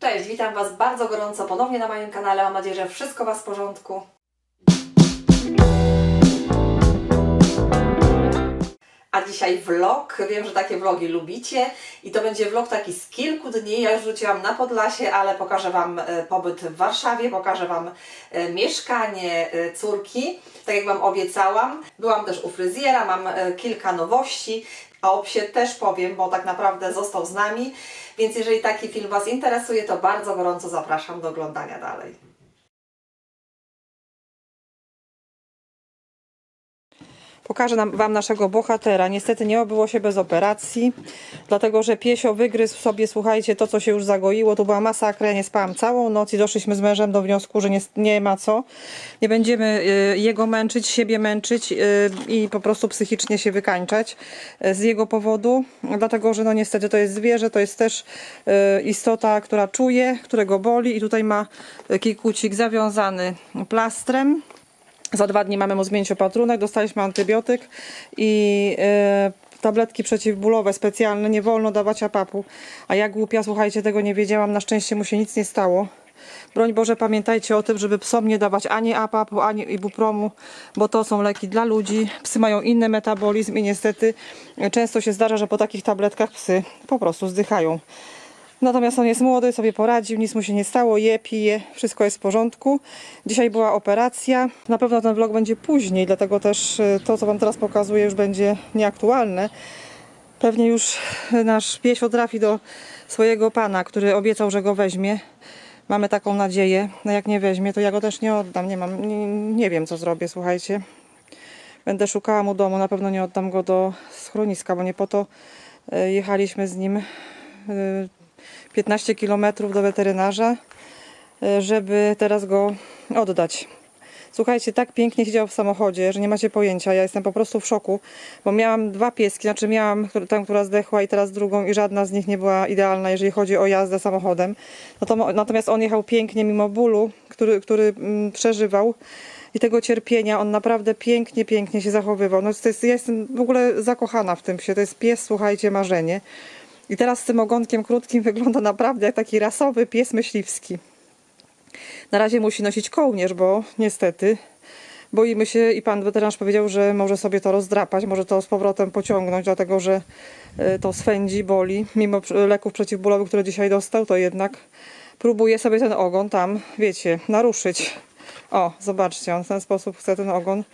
Cześć, witam Was bardzo gorąco ponownie na moim kanale. Mam nadzieję, że wszystko Was w porządku. A dzisiaj vlog. Wiem, że takie vlogi lubicie i to będzie vlog taki z kilku dni. Ja już wróciłam na Podlasie, ale pokażę Wam e, pobyt w Warszawie, pokażę Wam e, mieszkanie e, córki, tak jak Wam obiecałam. Byłam też u fryzjera, mam kilka nowości. A o psie też powiem, bo tak naprawdę został z nami. Więc jeżeli taki film Was interesuje, to bardzo gorąco zapraszam do oglądania dalej. Pokażę nam, Wam naszego bohatera. Niestety nie obyło się bez operacji, dlatego że piesio wygryzł sobie, słuchajcie, to co się już zagoiło. To była masakra, ja nie spałam całą noc i doszliśmy z mężem do wniosku, że nie, nie ma co. Nie będziemy y, jego męczyć, siebie męczyć y, i po prostu psychicznie się wykańczać y, z jego powodu, dlatego że no niestety to jest zwierzę, to jest też y, istota, która czuje, którego boli i tutaj ma y, kikucik zawiązany plastrem. Za dwa dni mamy mu zmienić opatrunek, dostaliśmy antybiotyk i e, tabletki przeciwbólowe specjalne. Nie wolno dawać apapu. A ja głupia, słuchajcie, tego nie wiedziałam. Na szczęście mu się nic nie stało. Broń Boże, pamiętajcie o tym, żeby psom nie dawać ani apapu, ani ibupromu, bo to są leki dla ludzi. Psy mają inny metabolizm i niestety często się zdarza, że po takich tabletkach psy po prostu zdychają. Natomiast on jest młody, sobie poradził, nic mu się nie stało, je, pije, wszystko jest w porządku. Dzisiaj była operacja. Na pewno ten vlog będzie później, dlatego też y, to, co Wam teraz pokazuję, już będzie nieaktualne. Pewnie już nasz piesio trafi do swojego pana, który obiecał, że go weźmie. Mamy taką nadzieję. No jak nie weźmie, to ja go też nie oddam. Nie mam, nie, nie wiem co zrobię, słuchajcie. Będę szukała mu domu, na pewno nie oddam go do schroniska, bo nie po to y, jechaliśmy z nim y, 15 km do weterynarza, e, żeby teraz go oddać. Słuchajcie, tak pięknie siedział w samochodzie, że nie macie pojęcia. Ja jestem po prostu w szoku, bo miałam dwa pieski, znaczy miałam tę, która zdechła i teraz drugą i żadna z nich nie była idealna, jeżeli chodzi o jazdę samochodem. No natomiast on jechał pięknie mimo bólu, który, który mm, przeżywał i tego cierpienia. On naprawdę pięknie, pięknie się zachowywał. No to jest, ja jestem w ogóle zakochana w tym psie. To jest pies, słuchajcie, marzenie. I teraz z tym ogonkiem krótkim wygląda naprawdę jak taki rasowy pies myśliwski. Na razie musi nosić kołnierz, bo niestety boimy się i pan weterynarz powiedział, że może sobie to rozdrapać, może to z powrotem pociągnąć, dlatego że e, to swędzi, boli. Mimo leków przeciwbólowych, które dzisiaj dostał, to jednak próbuje sobie ten ogon tam, wiecie, naruszyć. O, zobaczcie, on w ten sposób chce ten ogon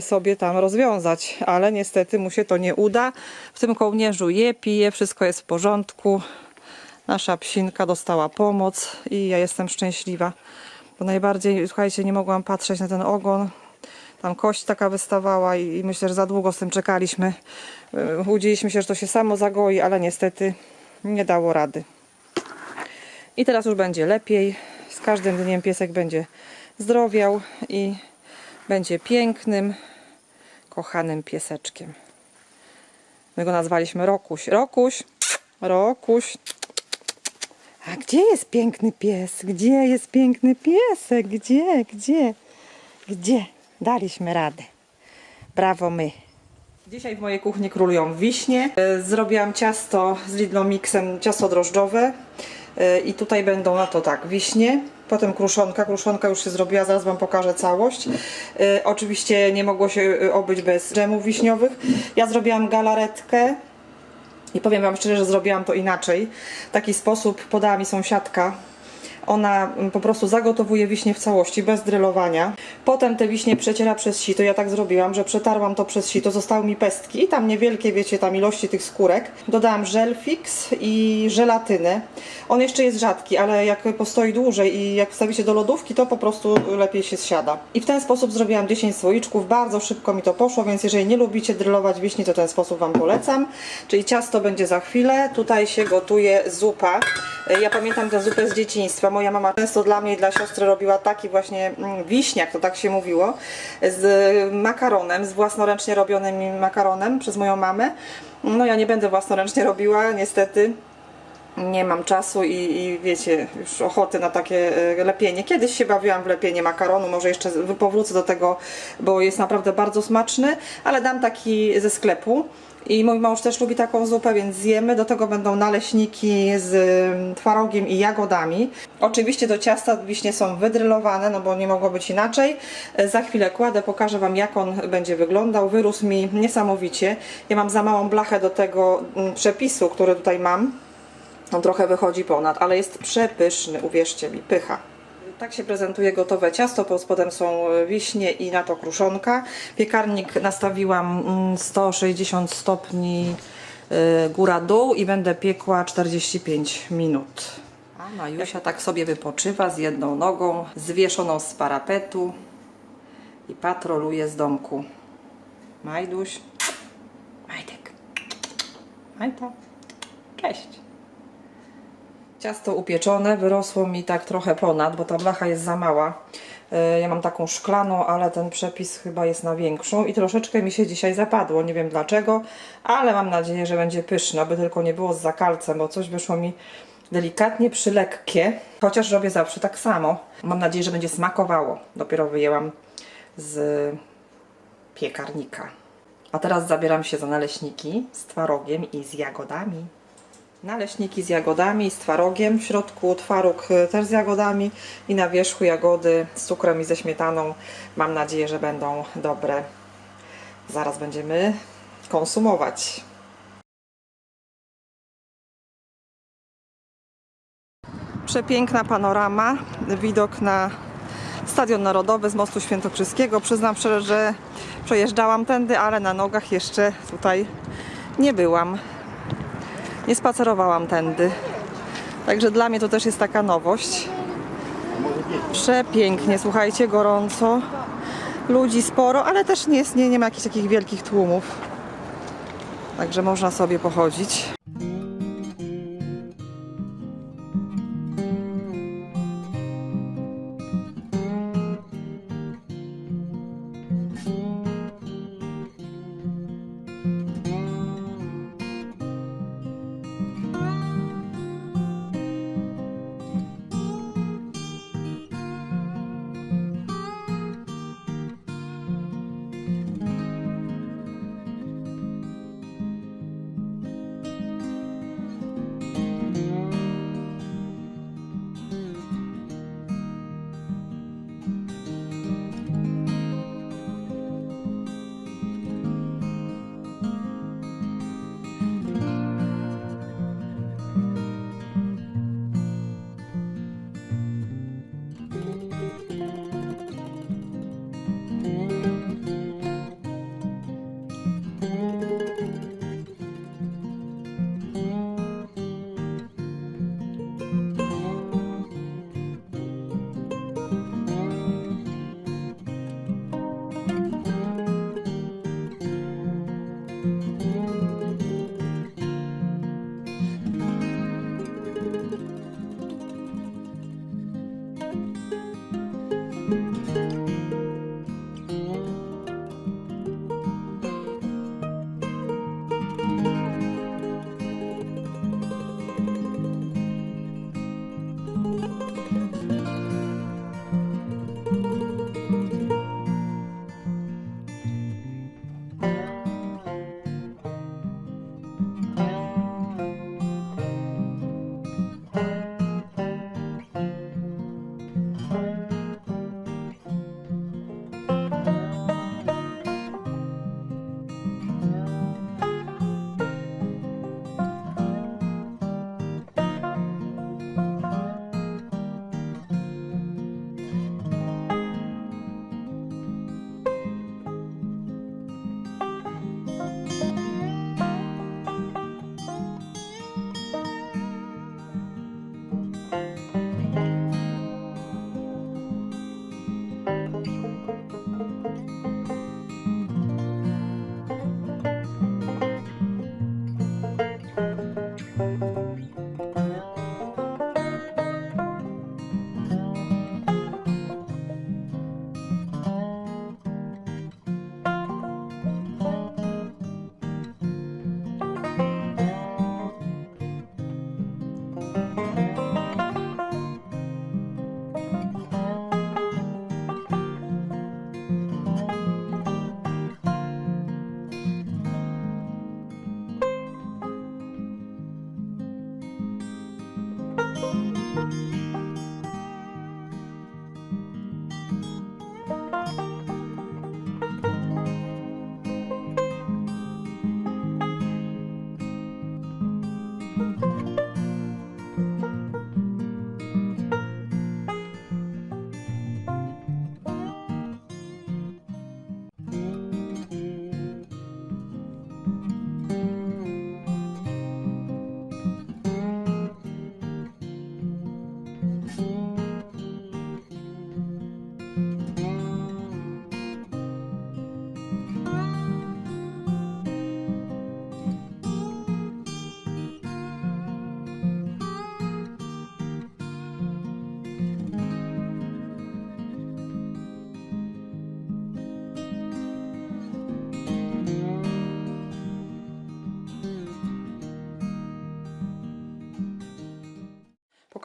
sobie tam rozwiązać, ale niestety mu się to nie uda. W tym kołnierzu je, pije, wszystko jest w porządku. Nasza psinka dostała pomoc i ja jestem szczęśliwa. Bo najbardziej, słuchajcie, nie mogłam patrzeć na ten ogon. Tam kość taka wystawała i, i myślę, że za długo z tym czekaliśmy. Łudziliśmy się, że to się samo zagoi, ale niestety nie dało rady. I teraz już będzie lepiej. Z każdym dniem piesek będzie zdrowiał i będzie pięknym, kochanym pieseczkiem. My go nazwaliśmy Rokuś. Rokuś, Rokuś. A gdzie jest piękny pies? Gdzie jest piękny piesek? Gdzie, gdzie, gdzie? Daliśmy radę. Brawo my. Dzisiaj w mojej kuchni królują wiśnie. E, Zrobiłam ciasto z Lidlo Mixem, ciasto drożdżowe. E, I tutaj będą na to tak, wiśnie, potem kruszonka. Kruszonka już się zrobiła, zaraz Wam pokażę całość. E, Oczywiście nie mogło się e, obyć bez dżemów wiśniowych. Ja zrobiłam galaretkę, i powiem Wam szczerze, że zrobiłam to inaczej. Taki sposób podała mi sąsiadka. Ona po prostu zagotowuje wiśnie w całości, bez drylowania. Potem te wiśnie przeciera przez sito. Ja tak zrobiłam, że przetarłam to przez sito. Zostały mi pestki tam niewielkie, wiecie, tam ilości tych skórek. Dodałam żel fix i żelatynę. On jeszcze jest rzadki, ale jak postoi dłużej i jak wstawicie do lodówki, to po prostu lepiej się zsiada. I w ten sposób zrobiłam 10 słoiczków. Bardzo szybko mi to poszło, więc jeżeli nie lubicie drylować wiśni, to ten sposób Wam polecam. Czyli ciasto będzie za chwilę. Tutaj się gotuje zupa. Ja pamiętam tę zupę z dzieciństwa. Moja mama często dla mnie i dla siostry robiła taki właśnie mm, wiśniak, to tak się mówiło, z makaronem, z własnoręcznie robionym makaronem przez moją mamę. No ja nie będę własnoręcznie robiła, niestety. nie mam czasu i, i wiecie, już ochoty na takie e, lepienie. Kiedyś się bawiłam w lepienie makaronu, może jeszcze powrócę do tego, bo jest naprawdę bardzo smaczny, ale dam taki ze sklepu. I mój mąż też lubi taką zupę, więc zjemy. Do tego będą naleśniki z mm, twarogiem i jagodami. Oczywiście do ciasta wiśnie są wydrylowane, no bo nie mogło być inaczej. E, Za chwilę kładę, pokażę Wam jak on będzie wyglądał. Wyrósł mi niesamowicie. Ja mam za małą blachę do tego mm, przepisu, który tutaj mam. On trochę wychodzi ponad, ale jest przepyszny, uwierzcie mi, pycha. Tak się prezentuje gotowe ciasto, pod spodem są e, wiśnie i na to kruszonka. Piekarnik nastawiłam mm, 160 stopni y, góra-dół i będę piekła 45 minut. A Majusia tak sobie wypoczywa z jedną nogą, zwieszoną z parapetu i patroluje z domku. Majduś. Majdek. Majta. Cześć. Ciasto upieczone wyrosło mi tak trochę ponad, bo ta blacha jest za mała. E, Ja mam taką szklaną, ale ten przepis chyba jest na większą i troszeczkę mi się dzisiaj zapadło. Nie wiem dlaczego, ale mam nadzieję, że będzie pyszne, aby tylko nie było z zakalcem, bo coś wyszło mi delikatnie przylekkie, chociaż robię zawsze tak samo. Mam nadzieję, że będzie smakowało. Dopiero wyjęłam z piekarnika. A teraz zabieram się za naleśniki z twarogiem i z jagodami. Naleśniki z jagodami, z twarogiem, w środku twaróg y, też z jagodami i na wierzchu jagody z cukrem i ze śmietaną. Mam nadzieję, że będą dobre. Zaraz będziemy konsumować. Przepiękna panorama, widok na Stadion Narodowy z Mostu Świętokrzyskiego. Przyznam szczerze, że przejeżdżałam tędy, ale na nogach jeszcze tutaj nie byłam nie spacerowałam tędy. Także dla mnie to też jest taka nowość. Przepięknie, słuchajcie, gorąco. Ludzi sporo, ale też nie, jest, nie, nie ma jakichś takich wielkich tłumów. Także można sobie pochodzić. Música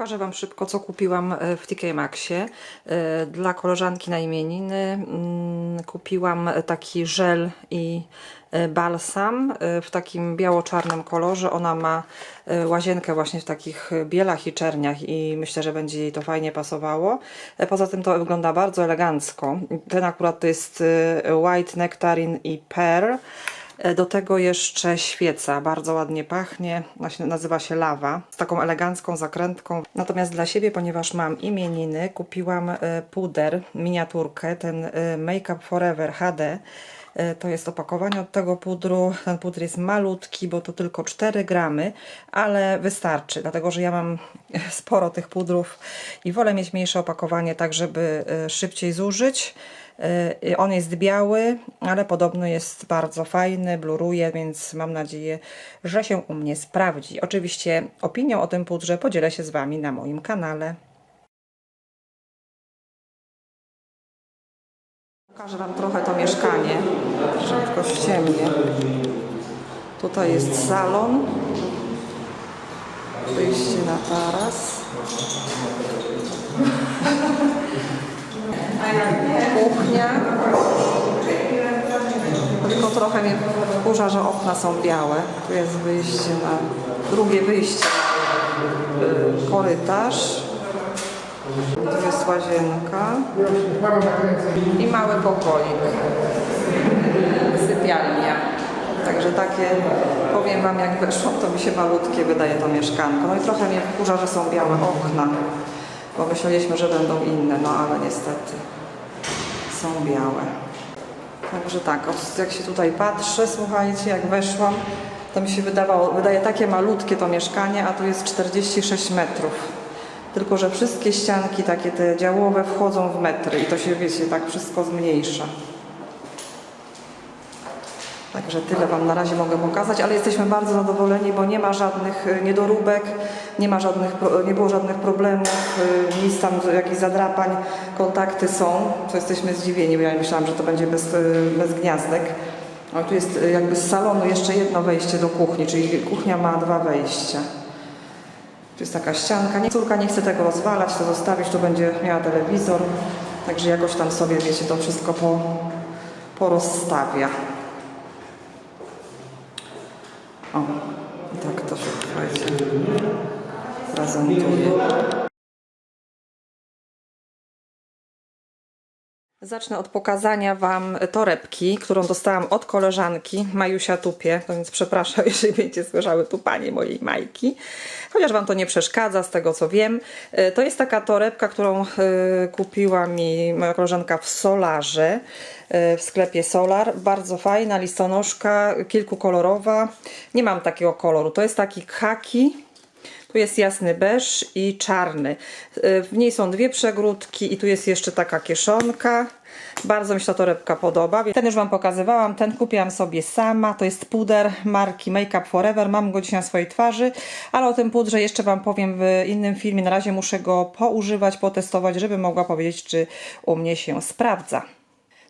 Pokażę Wam szybko, co kupiłam e, w TK Maxie. E, Dla koleżanki na imieniny mm, kupiłam taki żel i e, balsam w takim biało-czarnym kolorze. Ona ma łazienkę właśnie w takich bielach i czerniach i myślę, że będzie jej to fajnie pasowało. Poza tym to wygląda bardzo elegancko. Ten akurat to jest White Nectarine i Pearl. E, Do tego jeszcze świeca, bardzo ładnie pachnie, nazywa się lawa, z taką elegancką zakrętką. Natomiast dla siebie, ponieważ mam imieniny, kupiłam e, puder, miniaturkę, ten e, Make Up Forever HD. To jest opakowanie od tego pudru. Ten puder jest malutki, bo to tylko 4 gramy, ale wystarczy, dlatego że ja mam sporo tych pudrów i wolę mieć mniejsze opakowanie, tak żeby szybciej zużyć. Y, On jest biały, ale podobno jest bardzo fajny, bluruje, więc mam nadzieję, że się u mnie sprawdzi. Oczywiście opinią o tym pudrze podzielę się z Wami na moim kanale. Pokażę Wam trochę to mieszkanie, szybko ściemnie. Tutaj jest salon, wyjście na taras. Kuchnia. Tylko trochę mnie wkurza, że okna są białe. Tu jest wyjście na drugie wyjście. Korytarz. Tu jest łazienka. I mały pokoik. Sypialnia. Także takie, powiem Wam, jak weszłam, to mi się malutkie wydaje to mieszkanko. No i trochę mnie wkurza, że są białe okna, bo myśleliśmy, że będą inne, no ale niestety są białe. Także tak, jak się tutaj patrzę, słuchajcie, jak weszłam, to mi się wydawało, wydaje takie malutkie to mieszkanie, a tu jest 46 metrów. Tylko, że wszystkie ścianki takie te działowe wchodzą w metry i to się, wiecie, tak wszystko zmniejsza. Także tyle Wam na razie mogę pokazać, ale jesteśmy bardzo zadowoleni, bo nie ma żadnych y, niedoróbek, nie, ma żadnych, nie było żadnych problemów, y, nic tam, jakichś zadrapań, kontakty są, to jesteśmy zdziwieni, bo ja myślałam, że to będzie bez, y, bez gniazdek. A tu jest jakby z salonu jeszcze jedno wejście do kuchni, czyli kuchnia ma dwa wejścia. Tu jest taka ścianka. Nie, córka nie chce tego rozwalać, to zostawić, tu będzie miała telewizor, także jakoś tam sobie, wiecie, to wszystko po, porozstawia. O, tak to, że prezentuje. Zacznę od pokazania Wam torebki, którą dostałam od koleżanki Majusia Tupie, no więc przepraszam, jeżeli będziecie słyszały tupanie mojej Majki, chociaż Wam to nie przeszkadza z tego co wiem. E, To jest taka torebka, którą e, kupiła mi moja koleżanka w Solarze, e, w sklepie Solar. Bardzo fajna listonoszka, kilkukolorowa. Nie mam takiego koloru, to jest taki khaki, tu jest jasny beż i czarny. Y, W niej są dwie przegródki i tu jest jeszcze taka kieszonka. Bardzo mi się ta torebka podoba. Ten już Wam pokazywałam, ten kupiłam sobie sama. To jest puder marki Make Up Forever. Mam go dzisiaj na swojej twarzy, ale o tym pudrze jeszcze Wam powiem w innym filmie. Na razie muszę go poużywać, potestować, żeby mogła powiedzieć, czy u mnie się sprawdza.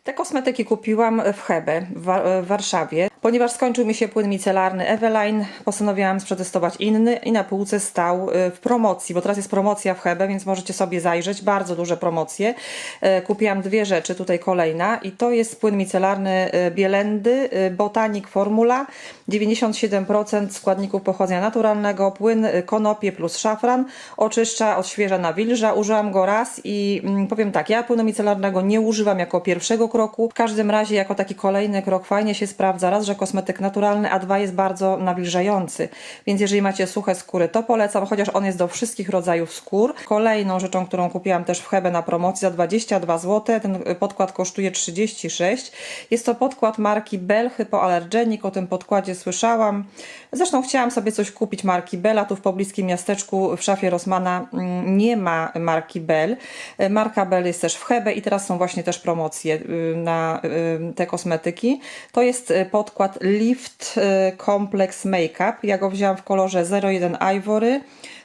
Te kosmetyki kupiłam w Hebe w, Wa- w Warszawie. Ponieważ skończył mi się płyn micelarny Eveline, postanowiłam przetestować inny i na półce stał y, w promocji, bo teraz jest promocja w Hebe, więc możecie sobie zajrzeć, bardzo duże promocje. E, Kupiłam dwie rzeczy, tutaj kolejna i to jest płyn micelarny Bielendy Botanic Formula, 97% składników pochodzenia naturalnego, płyn konopie plus szafran, oczyszcza, odświeża nawilża. Użyłam go raz i mm, powiem tak, ja płynu micelarnego nie używam jako pierwszego kroku, w każdym razie jako taki kolejny krok fajnie się sprawdza, raz, że kosmetyk naturalny, a dwa jest bardzo nawilżający, więc jeżeli macie suche skóry, to polecam, chociaż on jest do wszystkich rodzajów skór. Kolejną rzeczą, którą kupiłam też w Hebe na promocji za 22 zł, ten podkład kosztuje 36. Jest to podkład marki Bell Hypoallergenic, o tym podkładzie słyszałam. Zresztą chciałam sobie coś kupić marki Bell, a tu w pobliskim miasteczku w szafie Rossmana mm, nie ma marki Bell. Y, Marka Bell jest też w Hebe i teraz są właśnie też promocje na y, te kosmetyki. To jest y, podkład Lift y, Complex Makeup. Ja go wzięłam w kolorze 01 Ivory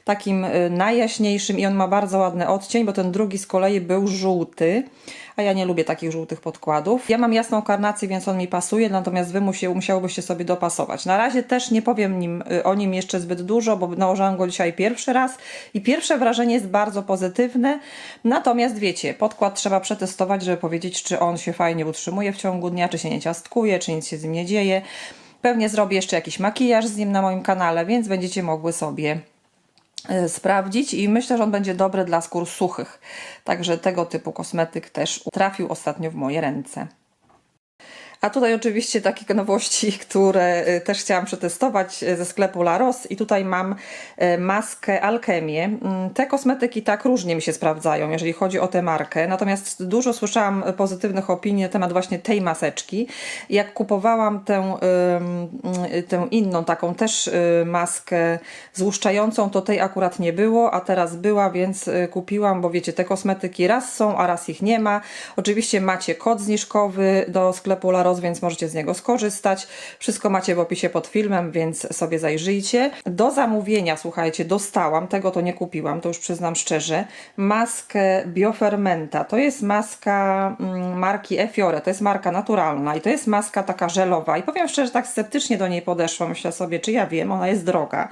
takim y, najjaśniejszym i on ma bardzo ładny odcień, bo ten drugi z kolei był żółty, a ja nie lubię takich żółtych podkładów. Ja mam jasną karnację, więc on mi pasuje, natomiast wy musi, musiałobyście sobie dopasować. Na razie też nie powiem nim, y, o nim jeszcze zbyt dużo, bo nałożyłam go dzisiaj pierwszy raz i pierwsze wrażenie jest bardzo pozytywne, natomiast wiecie, podkład trzeba przetestować, żeby powiedzieć, czy on się fajnie utrzymuje w ciągu dnia, czy się nie ciastkuje, czy nic się z nim nie dzieje. Pewnie zrobię jeszcze jakiś makijaż z nim na moim kanale, więc będziecie mogły sobie sprawdzić i myślę, że on będzie dobry dla skór suchych. Także tego typu kosmetyk też trafił ostatnio w moje ręce. A tutaj oczywiście takie nowości, które y, też chciałam przetestować y, ze sklepu La Rose i tutaj mam y, maskę Alchemię. Mm, Te kosmetyki tak różnie mi się sprawdzają, jeżeli chodzi o tę markę, natomiast dużo słyszałam pozytywnych opinii na temat właśnie tej maseczki. Jak kupowałam tę, tę inną, taką też maskę złuszczającą, to tej akurat nie było, a teraz była, więc kupiłam, bo wiecie, te kosmetyki raz są, a raz ich nie ma. Oczywiście macie kod zniżkowy do sklepu La Rose, więc możecie z niego skorzystać. Wszystko macie w opisie pod filmem, więc sobie zajrzyjcie. Do zamówienia, słuchajcie, dostałam, tego to nie kupiłam, to już przyznam szczerze, maskę Biofermenta. To jest maska mm, marki Efiore, to jest marka naturalna i to jest maska taka żelowa i powiem szczerze, tak sceptycznie do niej podeszłam. Myślę sobie, czy ja wiem, ona jest droga,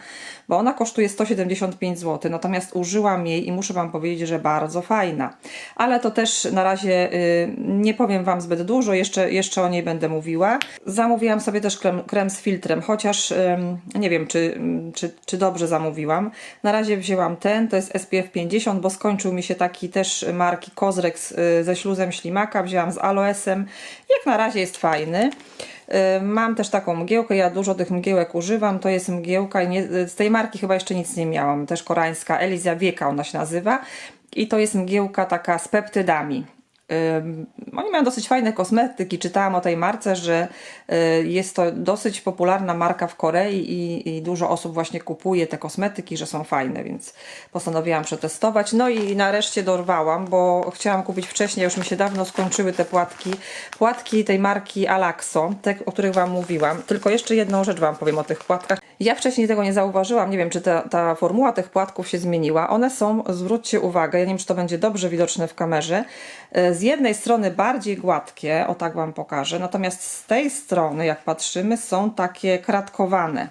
bo ona kosztuje 175 zł, natomiast użyłam jej i muszę Wam powiedzieć, że bardzo fajna. Ale to też na razie y, nie powiem Wam zbyt dużo, jeszcze, jeszcze o niej będę mówiła. Zamówiłam sobie też krem, krem z filtrem, chociaż nie wiem, czy, czy, czy dobrze zamówiłam. Na razie wzięłam ten, to jest SPF 50, bo skończył mi się taki też marki Kozrex y, ze śluzem ślimaka, wzięłam z aloesem. Jak na razie jest fajny. Y, Mam też taką mgiełkę, ja dużo tych mgiełek używam, to jest mgiełka, nie, z tej marki chyba jeszcze nic nie miałam, też koreańska, Elizia Wieka ona się nazywa i to jest mgiełka taka z peptydami. Oni mają dosyć fajne kosmetyki. Czytałam o tej marce, że y, jest to dosyć popularna marka w Korei i, i dużo osób właśnie kupuje te kosmetyki, że są fajne, więc postanowiłam przetestować. No i nareszcie dorwałam, bo chciałam kupić wcześniej, już mi się dawno skończyły te płatki. Płatki tej marki Alaxo, te, o których Wam mówiłam. Tylko jeszcze jedną rzecz Wam powiem o tych płatkach. Ja wcześniej tego nie zauważyłam, nie wiem czy ta, ta formuła tych płatków się zmieniła. One są, zwróćcie uwagę, ja nie wiem czy to będzie dobrze widoczne w kamerze, e, z jednej strony bardziej gładkie, o tak Wam pokażę, natomiast z tej strony, jak patrzymy, są takie kratkowane.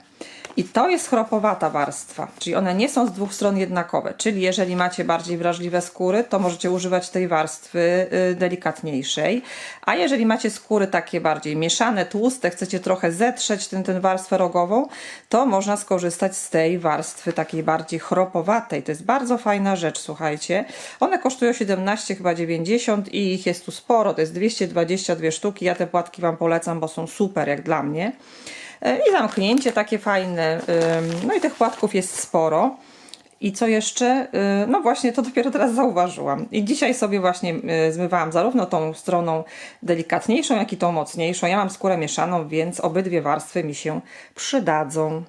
I to jest chropowata warstwa, czyli one nie są z dwóch stron jednakowe. Czyli jeżeli macie bardziej wrażliwe skóry, to możecie używać tej warstwy y, delikatniejszej. A jeżeli macie skóry takie bardziej mieszane, tłuste, chcecie trochę zetrzeć tę ten warstwę rogową, to można skorzystać z tej warstwy takiej bardziej chropowatej. To jest bardzo fajna rzecz, słuchajcie. One kosztują 17 chyba 90 i ich jest tu sporo, to jest 222 sztuki. Ja te płatki Wam polecam, bo są super jak dla mnie. E, I zamknięcie takie fajne. No i tych płatków jest sporo. I co jeszcze? Y, No właśnie, to dopiero teraz zauważyłam. I dzisiaj sobie właśnie y, zmywałam zarówno tą stroną delikatniejszą, jak i tą mocniejszą. Ja mam skórę mieszaną, więc obydwie warstwy mi się przydadzą.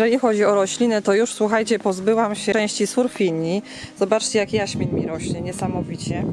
Jeżeli chodzi o rośliny, to już słuchajcie, pozbyłam się części surfini. Zobaczcie, jak jaśmin mi rośnie, niesamowicie.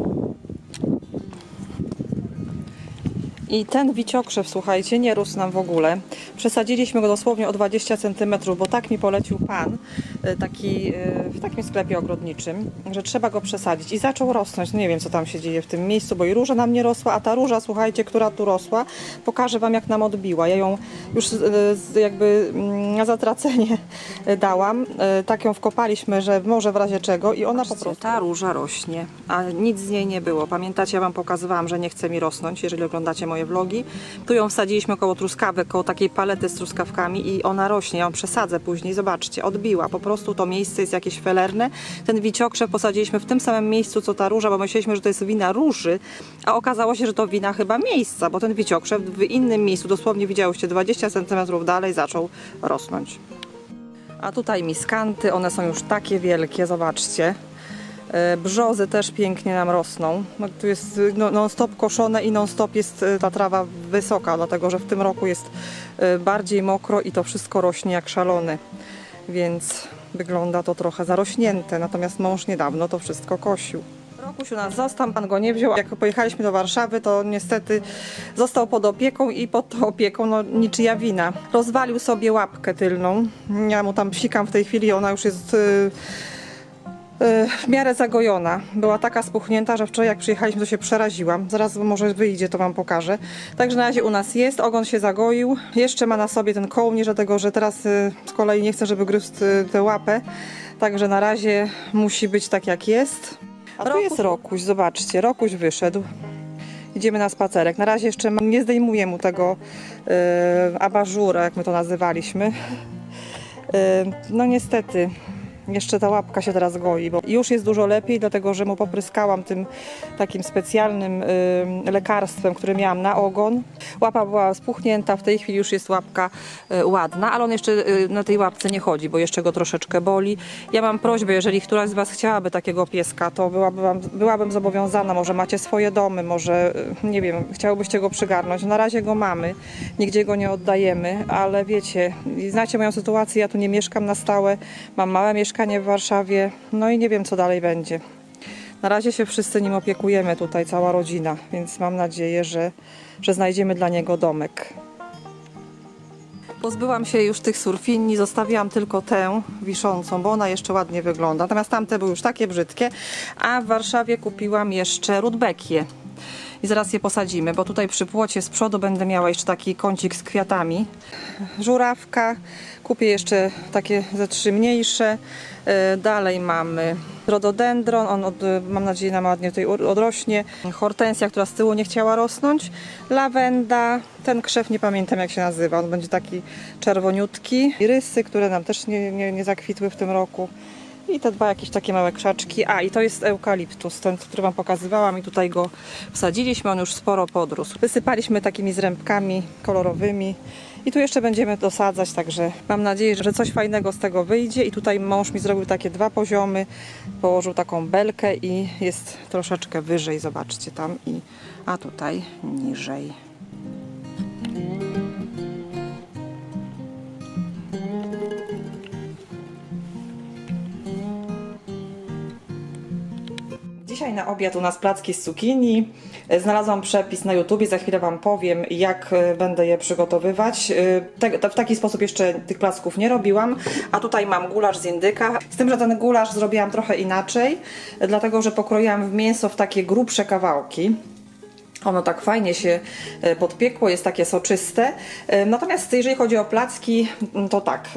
I ten wiciokrzew, słuchajcie, nie rósł nam w ogóle. Przesadziliśmy go dosłownie o 20 cm, bo tak mi polecił pan y, taki, y, w takim sklepie ogrodniczym, że trzeba go przesadzić. I zaczął rosnąć. No nie wiem, co tam się dzieje w tym miejscu, bo i róża nam nie rosła, a ta róża, słuchajcie, która tu rosła, pokażę wam, jak nam odbiła. Ja ją już z- jakby mm, na zatracenie dałam. Tak ją wkopaliśmy, że może w razie czego i ona po prostu... Ta róża rośnie, a nic z niej nie było. Pamiętacie, ja wam pokazywałam, że nie chce mi rosnąć, jeżeli oglądacie moje vlogi. Tu ją wsadziliśmy koło truskawek, koło takiej palety z truskawkami i ona rośnie. Ja ją przesadzę później, zobaczcie, odbiła. Po prostu to miejsce jest jakieś felerne. Ten wiciokrzew posadziliśmy w tym samym miejscu, co ta róża, bo myśleliśmy, że to jest wina róży, a okazało się, że to wina chyba miejsca, bo ten wiciokrzew w innym miejscu, dosłownie widziałyście, 20 cm dalej zaczął rosnąć. A tutaj miskanty, one są już takie wielkie, zobaczcie. E, Brzozy też pięknie nam rosną. No, tu jest no, non-stop koszone i non-stop jest y, ta trawa wysoka, dlatego że w tym roku jest y, bardziej mokro i to wszystko rośnie jak szalone. Więc wygląda to trochę zarośnięte. Natomiast mąż niedawno to wszystko kosił. Rokuś u nas został, pan go nie wziął. Jak pojechaliśmy do Warszawy, to niestety został pod opieką i pod tą opieką no, niczyja wina. Rozwalił sobie łapkę tylną. Ja mu tam psikam w tej chwili, ona już jest... y, y, w miarę zagojona. Była taka spuchnięta, że wczoraj jak przyjechaliśmy, to się przeraziłam. Zaraz może wyjdzie, to wam pokażę. Także na razie u nas jest, ogon się zagoił. Jeszcze ma na sobie ten kołnierz, dlatego że teraz y, z kolei nie chcę, żeby gryzł y, tę łapę. Także na razie musi być tak jak jest. A tu jest Rokuś, zobaczcie, Rokuś wyszedł. Idziemy na spacerek. Na razie jeszcze nie zdejmuję mu tego y, abażura, jak my to nazywaliśmy. Y, no niestety, jeszcze ta łapka się teraz goi, bo już jest dużo lepiej, dlatego że mu popryskałam tym takim specjalnym y, lekarstwem, które miałam na ogon. Łapa była spuchnięta, w tej chwili już jest łapka y, ładna, ale on jeszcze y, na tej łapce nie chodzi, bo jeszcze go troszeczkę boli. Ja mam prośbę, jeżeli któraś z Was chciałaby takiego pieska, to byłabym, byłabym zobowiązana, może macie swoje domy, może, y, nie wiem, chciałobyście go przygarnąć. Na razie go mamy, nigdzie go nie oddajemy, ale wiecie, znacie moją sytuację, ja tu nie mieszkam na stałe, mam małe mieszkanie w Warszawie, no i nie wiem, co dalej będzie. Na razie się wszyscy nim opiekujemy tutaj, cała rodzina, więc mam nadzieję, że, że znajdziemy dla niego domek. Pozbyłam się już tych surfinni, zostawiłam tylko tę wiszącą, bo ona jeszcze ładnie wygląda. Natomiast tamte były już takie brzydkie, a w Warszawie kupiłam jeszcze rudbekie. I zaraz je posadzimy, bo tutaj przy płocie z przodu będę miała jeszcze taki kącik z kwiatami. Żurawka, kupię jeszcze takie ze trzy mniejsze. E, Dalej mamy rododendron, on od, mam nadzieję nam ładnie tutaj odrośnie. Hortensja, która z tyłu nie chciała rosnąć. Lawenda, ten krzew nie pamiętam jak się nazywa, on będzie taki czerwoniutki. Rysy, które nam też nie, nie, nie zakwitły w tym roku. I te dwa jakieś takie małe krzaczki. A, i to jest eukaliptus, ten, który Wam pokazywałam i tutaj go wsadziliśmy, on już sporo podrósł. Wysypaliśmy takimi zrębkami kolorowymi i tu jeszcze będziemy dosadzać, także mam nadzieję, że coś fajnego z tego wyjdzie i tutaj mąż mi zrobił takie dwa poziomy, położył taką belkę i jest troszeczkę wyżej, zobaczcie tam, i, a tutaj niżej. Na obiad u nas placki z cukinii. E, Znalazłam przepis na YouTubie, za chwilę Wam powiem, jak e, będę je przygotowywać. E, W taki sposób jeszcze tych placków nie robiłam. A tutaj mam gulasz z indyka. Z tym, że ten gulasz zrobiłam trochę inaczej, dlatego że pokroiłam w mięso w takie grubsze kawałki. Ono tak fajnie się podpiekło, jest takie soczyste. Natomiast jeżeli chodzi o placki, m, to tak.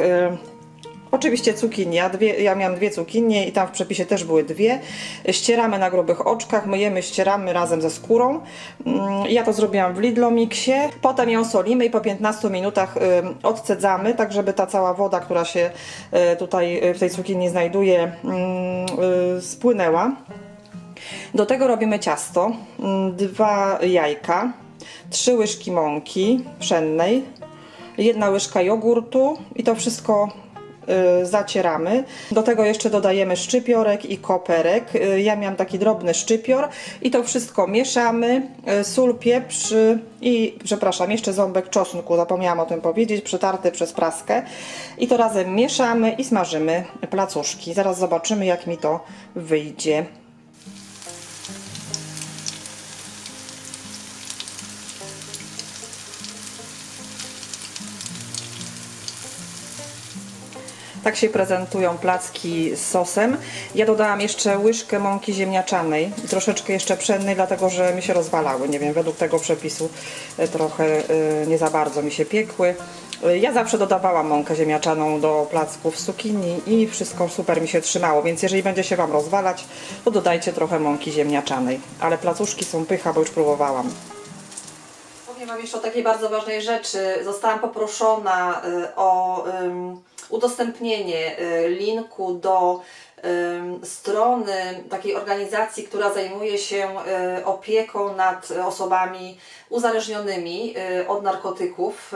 Oczywiście cukinia, ja miałam dwie cukinie i tam w przepisie też były dwie. Ścieramy na grubych oczkach, myjemy, ścieramy razem ze skórą. Mm, Ja to zrobiłam w Lidlomixie. Potem ją solimy i po 15 minutach odcedzamy, tak żeby ta cała woda, która się y, tutaj y, w tej cukinii znajduje, mm, y, spłynęła. Do tego robimy ciasto, mm, dwa jajka, trzy łyżki mąki pszennej, jedna łyżka jogurtu i to wszystko zacieramy. Do tego jeszcze dodajemy szczypiorek i koperek. Y, Ja miałam taki drobny szczypior i to wszystko mieszamy. Y, Sól, pieprz y, i przepraszam, jeszcze ząbek czosnku, zapomniałam o tym powiedzieć, przetarty przez praskę. I to razem mieszamy i smażymy placuszki. Zaraz zobaczymy jak mi to wyjdzie. Tak się prezentują placki z sosem. Ja dodałam jeszcze łyżkę mąki ziemniaczanej, troszeczkę jeszcze pszennej, dlatego że mi się rozwalały. Nie wiem, według tego przepisu e, trochę e, nie za bardzo mi się piekły. E, Ja zawsze dodawałam mąkę ziemniaczaną do placków z cukinii i wszystko super mi się trzymało, więc jeżeli będzie się Wam rozwalać, to dodajcie trochę mąki ziemniaczanej. Ale placuszki są pycha, bo już próbowałam. Powiem Wam jeszcze o takiej bardzo ważnej rzeczy. Zostałam poproszona y, o udostępnienie y, linku do strony takiej organizacji, która zajmuje się y, opieką nad osobami uzależnionymi od narkotyków.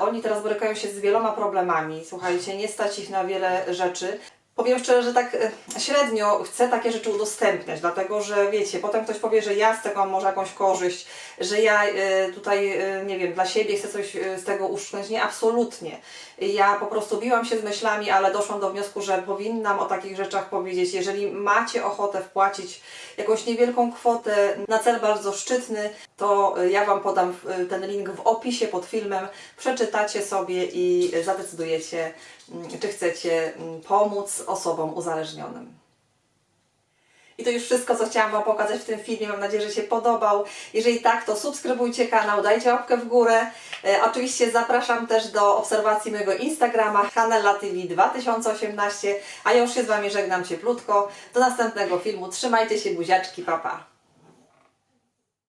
Oni teraz borykają się z wieloma problemami. Słuchajcie, nie stać ich na wiele rzeczy. Powiem szczerze, że tak e, średnio chcę takie rzeczy udostępniać, dlatego że wiecie, potem ktoś powie, że ja z tego mam może jakąś korzyść, że ja e, tutaj, e, nie wiem, dla siebie chcę coś z tego uszczknąć. Nie, absolutnie. Ja po prostu biłam się z myślami, ale doszłam do wniosku, że powinnam o takich rzeczach powiedzieć. Jeżeli macie ochotę wpłacić jakąś niewielką kwotę na cel bardzo szczytny, to ja Wam podam ten link w opisie pod filmem. Przeczytacie sobie i zadecydujecie, czy chcecie mm, pomóc osobom uzależnionym. I to już wszystko, co chciałam Wam pokazać w tym filmie. Mam nadzieję, że się podobał. Jeżeli tak, to subskrybujcie kanał, dajcie łapkę w górę. E, oczywiście zapraszam też do obserwacji mojego Instagrama Hanella TV 2018. A ja już się z Wami żegnam cieplutko. Do następnego filmu. Trzymajcie się, buziaczki, papa. Pa.